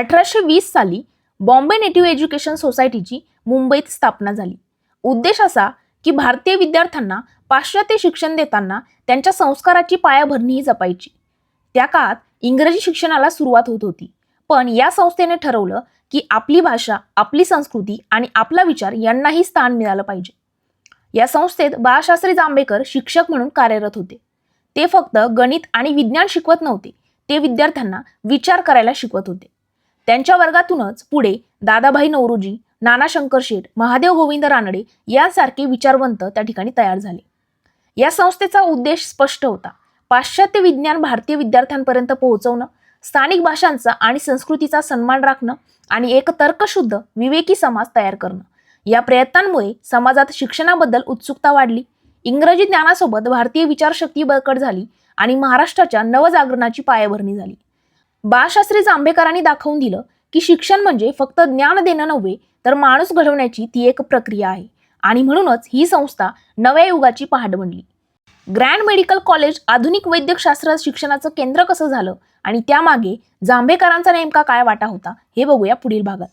अठराशे वीस साली बॉम्बे नेटिव्ह एज्युकेशन सोसायटीची मुंबईत स्थापना झाली. उद्देश असा की भारतीय विद्यार्थ्यांना पाश्चात्य शिक्षण देताना त्यांच्या संस्काराची पायाभरणीही जपायची. त्या काळात इंग्रजी शिक्षणाला सुरुवात होत होती. पण या संस्थेने ठरवलं की आपली भाषा आपली संस्कृती आणि आपला विचार यांनाही स्थान मिळालं पाहिजे. या संस्थेत बाळशास्त्री जांभेकर शिक्षक म्हणून कार्यरत होते. ते फक्त गणित आणि विज्ञान शिकवत नव्हते. ते विद्यार्थ्यांना विचार करायला शिकवत होते. त्यांच्या वर्गातूनच पुढे दादाभाई नवरोजी नाना शंकर शेठ महादेव गोविंद रानडे यांसारखे विचारवंत त्या ठिकाणी तयार झाले. या संस्थेचा उद्देश स्पष्ट होता. पाश्चात्य विज्ञान भारतीय विद्यार्थ्यांपर्यंत पोहोचवणं स्थानिक भाषांचा आणि संस्कृतीचा सन्मान राखणं आणि एक तर्कशुद्ध विवेकी समाज तयार करणं. या प्रयत्नांमुळे समाजात शिक्षणाबद्दल उत्सुकता वाढली. इंग्रजी ज्ञानासोबत भारतीय विचारशक्ती बळकट झाली आणि महाराष्ट्राच्या नवजागरणाची पायाभरणी झाली. बाळशास्त्री जांभेकरांनी दाखवून दिलं की शिक्षण म्हणजे फक्त ज्ञान देणं नव्हे तर माणूस घडवण्याची ती एक प्रक्रिया आहे. आणि म्हणूनच ही संस्था नव्या युगाची पहाट बनली. ग्रँड मेडिकल कॉलेज आधुनिक वैद्यकशास्त्र शिक्षणाचं केंद्र कसं झालं आणि त्यामागे जांभेकरांचा नेमका काय वाटा होता हे बघूया पुढील भागात.